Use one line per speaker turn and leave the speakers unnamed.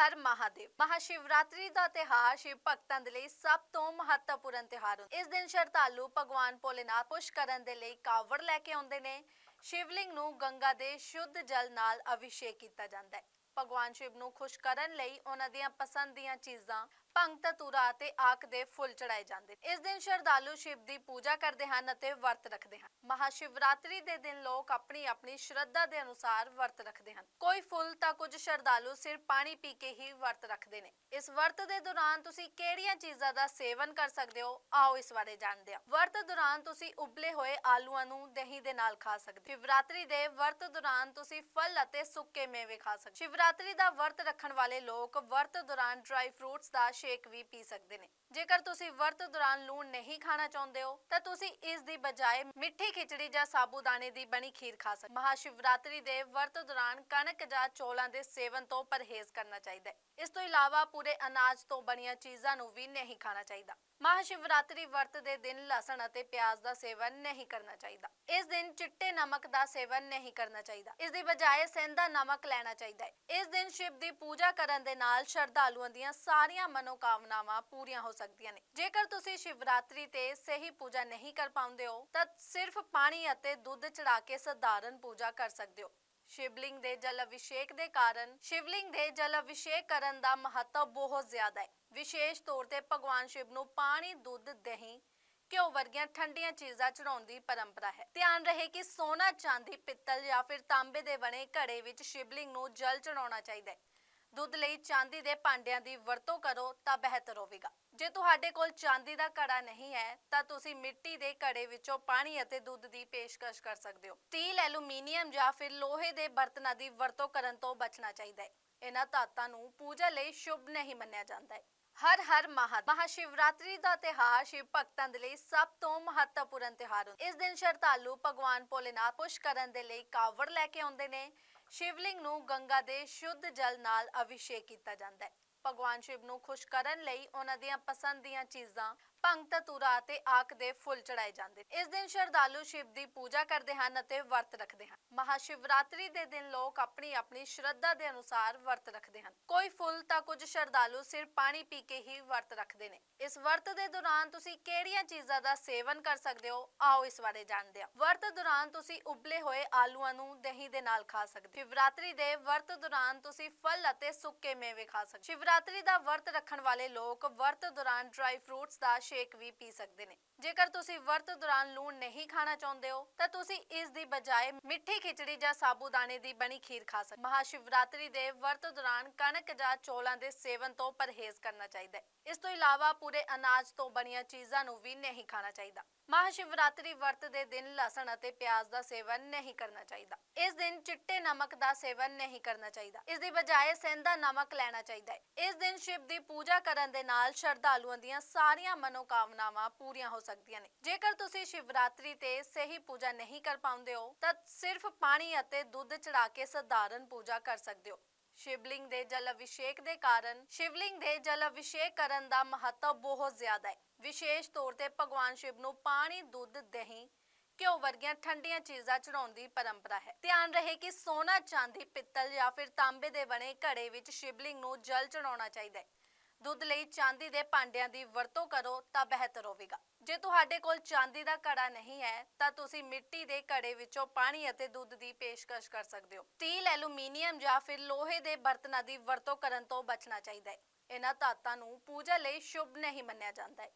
ਹਰ ਮਹਾਦੇਵ। ਮਹਾਸ਼ਿਵਰਾਤਰੀ ਦਾ ਤਿਹਾਰ ਸ਼ਿਵ ਭਗਤਾਂ ਦੇ ਲਈ ਸਭ ਤੋਂ ਮਹੱਤਵਪੂਰਨ ਤਿਹਾਰ ਹੁੰਦਾ ਇਸ ਦਿਨ ਸ਼ਰਧਾਲੂ ਭਗਵਾਨ ਭੋਲੇਨਾਥ ਪੁਸ਼ ਕਰਨ ਦੇ ਲਈ ਕਾਵੜ ਲੈ ਕੇ ਆਉਂਦੇ ਨੇ। ਸ਼ਿਵਲਿੰਗ ਨੂੰ ਗੰਗਾ ਦੇ ਸ਼ੁੱਧ ਜਲ ਨਾਲ ਅਭਿਸ਼ੇਕ ਕੀਤਾ ਜਾਂਦਾ ਹੈ। ਭਗਵਾਨ ਸ਼ਿਵ ਨੂੰ ਖੁਸ਼ ਕਰਨ ਲਈ ਉਹਨਾਂ ਦੀਆਂ ਪਸੰਦ ਦੀਆਂ ਚੀਜ਼ਾਂ ਭੰਗ ਧਤੂਰਾ ਅਤੇ ਆਕ ਦੇ ਫੁੱਲ ਚੜਾਏ ਜਾਂਦੇ ਇਸ ਦਿਨ ਸ਼ਰਧਾਲੂ ਸ਼ਿਵ ਦੀ ਪੂਜਾ ਕਰਦੇ ਹਨ ਅਤੇ ਵਰਤ ਰੱਖਦੇ ਹਨ। ਮਹਾਸ਼ਿਵਰਾਤਰੀ ਦੇ ਦਿਨ ਲੋਕ ਆਪਣੀ ਆਪਣੀ ਸ਼ਰਧਾ ਦੇ ਅਨੁਸਾਰ ਵਰਤ ਰੱਖਦੇ ਹਨ। ਕੋਈ ਫੁੱਲ ਤਾਂ ਕੁਝ ਸ਼ਰਧਾਲੂ ਸਿਰਫ ਪਾਣੀ ਪੀ ਕੇ ਹੀ ਵਰਤ ਰੱਖਦੇ ਨੇ। ਇਸ ਵਰਤ ਦੇ ਦੌਰਾਨ ਤੁਸੀਂ ਕਿਹੜੀਆਂ ਚੀਜ਼ਾਂ ਦਾ ਸੇਵਨ ਕਰ ਸਕਦੇ ਹੋ, ਆਓ ਇਸ ਬਾਰੇ ਜਾਣਦੇ ਹਾਂ। ਵਰਤ ਦੌਰਾਨ ਤੁਸੀਂ ਉਬਲੇ ਹੋਏ ਆਲੂਆਂ ਨੂੰ ਦਹੀਂ ਦੇ ਨਾਲ ਖਾ ਸਕਦੇ ਹੋ। ਸ਼ਿਵਰਾਤਰੀ ਦੇ ਵਰਤ ਦੌਰਾਨ ਤੁਸੀਂ ਫਲ ਅਤੇ ਸੁੱਕੇ ਮੇਵੇ ਖਾ ਸਕਦੇ ਸ਼ਿਵਰਾਤਰੀ ਦਾ ਵਰਤ ਰੱਖਣ ਵਾਲੇ ਲੋਕ ਵਰਤ ਦੌਰਾਨ ਡਰਾਈ ਫਰੂਟਸ ਦਾ ਸ਼ੇਕ ਵੀ ਪੀ ਸਕਦੇ ਨੇ ਜੇਕਰ ਤੁਸੀਂ ਵਰਤ ਦੌਰਾਨ ਲੂਣ ਨਹੀਂ ਖਾਣਾ ਚਾਹੁੰਦੇ ਹੋ, ਤਾਂ ਤੁਸੀਂ ਇਸ ਦੀ ਬਜਾਏ ਮਿੱਠੀ ਖਿਚੜੀ ਜਾਂ ਸਾਬੂਦਾਨੇ ਦੀ ਬਣੀ ਖੀਰ ਖਾ ਸਕਦੇ ਹੋ। ਮਹਾਸ਼ਿਵਰਾਤਰੀ ਦੇ ਵਰਤ ਦੌਰਾਨ ਕਣਕ ਜਾਂ ਚੋਲਾਂ ਦੇ ਸੇਵਨ ਤੋਂ ਪਰਹੇਜ਼ ਕਰਨਾ ਚਾਹੀਦਾ ਹੈ ਇਸ ਤੋਂ ਇਲਾਵਾ ਪੂਰੇ ਅਨਾਜ ਤੋਂ ਬਣੀਆਂ ਚੀਜ਼ਾਂ ਨੂੰ ਵੀ ਨਹੀਂ ਖਾਣਾ ਚਾਹੀਦਾ। ਮਹਾਸ਼ਿਵਰਾਤਰੀ ਵਰਤ ਦੇ ਦਿਨ ਲਸਣ ਅਤੇ ਪਿਆਜ਼ ਦਾ ਸੇਵਨ ਨਹੀਂ ਕਰਨਾ ਚਾਹੀਦਾ। ਇਸ ਦਿਨ ਚਿੱਟੇ ਨਮਕ ਦਾ ਸੇਵਨ ਨਹੀਂ ਕਰਨਾ ਚਾਹੀਦਾ। ਇਸ ਦੀ ਬਜਾਏ ਸੇਂਦਾ ਨਮਕ ਲੈਣਾ ਚਾਹੀਦਾ ਹੈ। ਇਸ ਦਿਨ ਸ਼ਿਵ ਦੀ ਪੂਜਾ ਕਰਨ ਦੇ ਨਾਲ ਸ਼ਰਧਾਲੂਆਂ ਦੀਆਂ ਸਾਰੀਆਂ ਮਨੋਕਾਮਨਾਵਾਂ ਪੂਰੀਆਂ ਹੋ ਸਕਦੀਆਂ ਨੇ। ਜੇਕਰ ਤੁਸੀਂ ਸ਼ਿਵਰਾਤਰੀ ਤੇ ਸਹੀ ਪੂਜਾ ਨਹੀਂ ਕਰ ਪਾਉਂਦੇ ਹੋ, ਤਾਂ ਸਿਰਫ ਪਾਣੀ ਅਤੇ ਦੁੱਧ ਚੜਾ ਕੇ ਸਧਾਰਨ ਪੂਜਾ ਕਰ ਸਕਦੇ ਹੋ। ਸ਼ਿਵਲਿੰਗ ਦੇ ਜਲ ਅਭਿਸ਼ੇਕ ਦੇ ਕਾਰਨ, ਸ਼ਿਵਲਿੰਗ ਦੇ ਜਲ ਅਭਿਸ਼ੇਕ ਕਰਨ ਦਾ ਮਹੱਤਵ ਬਹੁਤ ਜ਼ਿਆਦਾ ਹੈ। ਵਿਸ਼ੇਸ਼ ਤੌਰ ਤੇ ਭਗਵਾਨ ਸ਼ਿਵ ਨੂੰ ਪਾਣੀ, ਦੁੱਧ, ਦਹੀਂ, ਘਿਓ ਵਰਗੀਆਂ ਠੰਡੀਆਂ ਚੀਜ਼ਾਂ ਚੜਾਉਣ ਦੀ ਪਰੰਪਰਾ ਹੈ। ਧਿਆਨ ਰਹੇ ਕਿ ਸੋਨਾ, ਚਾਂਦੀ, ਪਿੱਤਲ ਜਾਂ ਫਿਰ ਤਾਂਬੇ ਦੇ ਬਣੇ ਘੜੇ ਵਿੱਚ ਸ਼ਿਵਲਿੰਗ ਨੂੰ ਜਲ ਚੜਾਉਣਾ ਚਾਹੀਦਾ ਹੈ। ਦੁੱਧ ਲਈ ਚਾਂਦੀ ਦੇ ਭਾਂਡਿਆਂ ਦੀ ਵਰਤੋਂ ਕਰੋ ਤਾਂ ਬਿਹਤਰ ਹੋਵੇਗਾ। ਜੇ ਤੁਹਾਡੇ ਕੋਲ ਚਾਂਦੀ ਦਾ ਘੜਾ ਨਹੀਂ ਹੈ, ਤਾਂ ਤੁਸੀਂ ਮਿੱਟੀ ਦੇ ਘੜੇ ਵਿੱਚੋਂ ਪਾਣੀ ਅਤੇ ਦੁੱਧ ਦੀ ਪੇਸ਼ਕਸ਼ ਕਰ ਸਕਦੇ ਹੋ। ਸਟੀਲ ਐਲੂਮੀਨੀਅਮ ਜਾਂ ਫਿਰ ਲੋਹੇ ਦੇ ਬਰਤਨਾਂ ਦੀ ਵਰਤੋਂ ਕਰਨ ਤੋਂ ਬਚਣਾ ਚਾਹੀਦਾ ਹੈ। ਇਹਨਾਂ ਧਾਤਾਂ ਨੂੰ ਪੂਜਾ ਲਈ ਸ਼ੁਭ ਨਹੀਂ ਮੰਨਿਆ ਜਾਂਦਾ ਹੈ। ਹਰ ਹਰ ਮਹਾ ਮਹਾਸ਼ਿਵਰਾਤਰੀ ਦਾ ਤਿਹਾਰ ਸ਼ਿਵ ਭਗਤਾਂ ਦੇ ਲਈ ਸਭ ਤੋਂ ਮਹੱਤਵਪੂਰਨ ਤਿਹਾਰ ਹੁੰਦਾ ਇਸ ਦਿਨ ਸ਼ਰਧਾਲੂ ਭਗਵਾਨ ਭੋਲੇਨਾਥ ਪੁਸ਼ ਕਰਨ ਦੇ ਲਈ ਕਾਵੜ ਲੈ ਕੇ ਆਉਂਦੇ ਨੇ। ਸ਼ਿਵਲਿੰਗ ਨੂੰ ਗੰਗਾ ਦੇ ਸ਼ੁੱਧ ਜਲ ਨਾਲ ਅਭਿਸ਼ੇਕ ਕੀਤਾ ਜਾਂਦਾ ਹੈ। ਭਗਵਾਨ ਸ਼ਿਵ ਨੂੰ ਖੁਸ਼ ਕਰਨ ਲਈ ਉਹਨਾਂ ਦੀਆਂ ਪਸੰਦ ਦੀਆਂ ਚੀਜ਼ਾਂ ਭੰਗ ਧਤੂਰਾ ਅਤੇ ਆਕ ਦੇ ਫੁੱਲ ਚੜਾਏ ਜਾਂਦੇ ਇਸ ਦਿਨ ਸ਼ਰਧਾਲੂ ਸ਼ਿਵ ਦੀ ਪੂਜਾ ਕਰਦੇ ਹਨ ਅਤੇ ਵਰਤ ਰੱਖਦੇ ਹਨ। ਮਹਾਸ਼ਿਵਰਾਤਰੀ ਦੇ ਦਿਨ ਲੋਕ ਆਪਣੀ ਆਪਣੀ ਸ਼ਰਧਾ ਦੇ ਅਨੁਸਾਰ ਵਰਤ ਰੱਖਦੇ ਹਨ। ਕੋਈ ਫੁੱਲ ਤਾਂ ਕੁਝ ਸ਼ਰਧਾਲੂ ਸਿਰਫ ਪਾਣੀ ਪੀ ਕੇ ਹੀ ਵਰਤ ਰੱਖਦੇ ਨੇ। ਇਸ ਵਰਤ ਦੇ ਦੌਰਾਨ ਤੁਸੀਂ ਕਿਹੜੀਆਂ ਚੀਜ਼ਾਂ ਦਾ ਸੇਵਨ ਕਰ ਸਕਦੇ ਹੋ, ਆਓ ਇਸ ਬਾਰੇ ਜਾਣਦੇ ਹਾਂ। ਵਰਤ ਦੌਰਾਨ ਤੁਸੀਂ ਉਬਲੇ ਹੋਏ ਆਲੂਆਂ ਨੂੰ ਦਹੀਂ ਦੇ ਨਾਲ ਖਾ ਸਕਦੇ ਹੋ। ਸ਼ਿਵਰਾਤਰੀ ਦੇ ਵਰਤ ਦੌਰਾਨ ਤੁਸੀਂ ਫਲ ਅਤੇ ਸੁੱਕੇ ਮੇਵੇ ਖਾ ਸਕਦੇ ਸ਼ਿਵਰਾਤਰੀ ਦਾ ਵਰਤ ਰੱਖਣ ਵਾਲੇ ਲੋਕ ਵਰਤ ਦੌਰਾਨ ਡਰਾਈ ਫਰੂਟਸ ਦਾ ਸ਼ੇਕ ਵੀ ਪੀ ਸਕਦੇ ਨੇ। ਜੇਕਰ ਤੁਸੀਂ ਵਰਤ ਦੌਰਾਨ ਲੂਣ ਨਹੀਂ ਖਾਣਾ ਚਾਹੁੰਦੇ ਹੋ, ਤਾਂ ਤੁਸੀਂ ਇਸ ਦੀ ਬਜਾਏ ਮਿੱਠੀ ਖਿਚੜੀ ਜਾਂ ਸਾਬੂਦਾਨੇ ਦੀ ਬਣੀ ਖੀਰ ਖਾ ਸਕਦੇ ਹੋ। ਮਹਾਸ਼ਿਵਰਾਤਰੀ ਦੇ ਵਰਤ ਦੌਰਾਨ ਕਣਕ ਜਾਂ ਚੋਲਾਂ ਦੇ ਸੇਵਨ ਤੋਂ ਪਰਹੇਜ਼ ਕਰਨਾ ਚਾਹੀਦਾ ਹੈ। ਇਸ ਤੋਂ ਇਲਾਵਾ ਪੂਰੇ ਅਨਾਜ ਤੋਂ ਬਣੀਆਂ ਚੀਜ਼ਾਂ ਨੂੰ ਵੀ ਨਹੀਂ ਖਾਣਾ ਚਾਹੀਦਾ। ਮਹਾਸ਼ਿਵਰਾਤਰੀ ਵਰਤ ਦੇ ਦਿਨ ਲਸਣ ਅਤੇ ਪਿਆਜ਼ ਦਾ ਸੇਵਨ ਨਹੀਂ ਕਰਨਾ ਚਾਹੀਦਾ। ਇਸ ਦਿਨ ਚਿੱਟੇ ਨਮਕ ਦਾ ਸੇਵਨ ਨਹੀਂ ਕਰਨਾ ਚਾਹੀਦਾ। ਇਸ ਦੀ ਬਜਾਏ ਸੇਂਦਾ ਨਮਕ ਲੈਣਾ ਚਾਹੀਦਾ ਹੈ। ਇਸ ਦਿਨ ਸ਼ਿਵ ਦੀ ਪੂਜਾ ਕਰਨ ਦੇ ਨਾਲ ਸ਼ਰਧਾਲੂਆਂ ਦੀਆਂ ਸਾਰੀਆਂ ਮਨੋਕਾਮਨਾਵਾਂ ਪੂਰੀਆਂ ਹੋ ਸਕਦੀਆਂ ਨੇ। ਜੇਕਰ ਤੁਸੀਂ ਸ਼ਿਵਰਾਤਰੀ ਤੇ ਸਹੀ ਪੂਜਾ ਨਹੀਂ ਕਰ ਪਾਉਂਦੇ ਹੋ, ਤਾਂ ਸਿਰਫ ਪਾਣੀ ਅਤੇ ਦੁੱਧ ਚੜਾ ਕੇ ਸਧਾਰਨ ਪੂਜਾ ਕਰ ਸਕਦੇ ਹੋ। ਸ਼ਿਵਲਿੰਗ ਦੇ ਜਲ ਅਭਿਸ਼ੇਕ ਦੇ ਕਾਰਨ, ਸ਼ਿਵਲਿੰਗ ਦੇ ਜਲ ਅਭਿਸ਼ੇਕ ਕਰਨ ਦਾ ਮਹੱਤਵ ਬਹੁਤ ਜ਼ਿਆਦਾ ਹੈ। ਵਿਸ਼ੇਸ਼ ਤੌਰ ਤੇ ਭਗਵਾਨ ਸ਼ਿਵ ਨੂੰ ਪਾਣੀ, ਦੁੱਧ, ਦਹੀਂ, ਘਿਓ ਵਰਗੀਆਂ ਠੰਡੀਆਂ ਚੀਜ਼ਾਂ ਚੜਾਉਣ ਦੀ ਪਰੰਪਰਾ ਹੈ। ਧਿਆਨ ਰਹੇ ਕਿ ਸੋਨਾ, ਚਾਂਦੀ, ਪਿੱਤਲ ਜਾਂ ਫਿਰ ਤਾਂਬੇ ਦੇ ਬਣੇ ਘੜੇ ਵਿੱਚ ਸ਼ਿਵਲਿੰਗ ਨੂੰ ਜਲ ਚੜਾਉਣਾ ਚਾਹੀਦਾ ਹੈ। ਦੁੱਧ ਲਈ ਚਾਂਦੀ ਦੇ ਭਾਂਡਿਆਂ ਦੀ ਵਰਤੋਂ ਕਰੋ ਤਾਂ ਬਿਹਤਰ ਹੋਵੇਗਾ। ਜੇ ਤੁਹਾਡੇ ਕੋਲ ਚਾਂਦੀ ਦਾ ਘੜਾ ਨਹੀਂ ਹੈ, ਤਾਂ ਤੁਸੀਂ ਮਿੱਟੀ ਦੇ ਘੜੇ ਵਿੱਚੋਂ ਪਾਣੀ ਅਤੇ ਦੁੱਧ ਦੀ ਪੇਸ਼ਕਸ਼ ਕਰ ਸਕਦੇ ਹੋ। ਸਟੀਲ, ਐਲੂਮੀਨੀਅਮ ਜਾਂ ਫਿਰ ਲੋਹੇ ਦੇ ਬਰਤਨਾਂ ਦੀ ਵਰਤੋਂ ਕਰਨ ਤੋਂ ਬਚਣਾ ਚਾਹੀਦਾ ਹੈ। ਇਹਨਾਂ ਧਾਤਾਂ ਨੂੰ ਪੂਜਾ ਲਈ ਸ਼ੁਭ ਨਹੀਂ ਮੰਨਿਆ ਜਾਂਦਾ ਹੈ।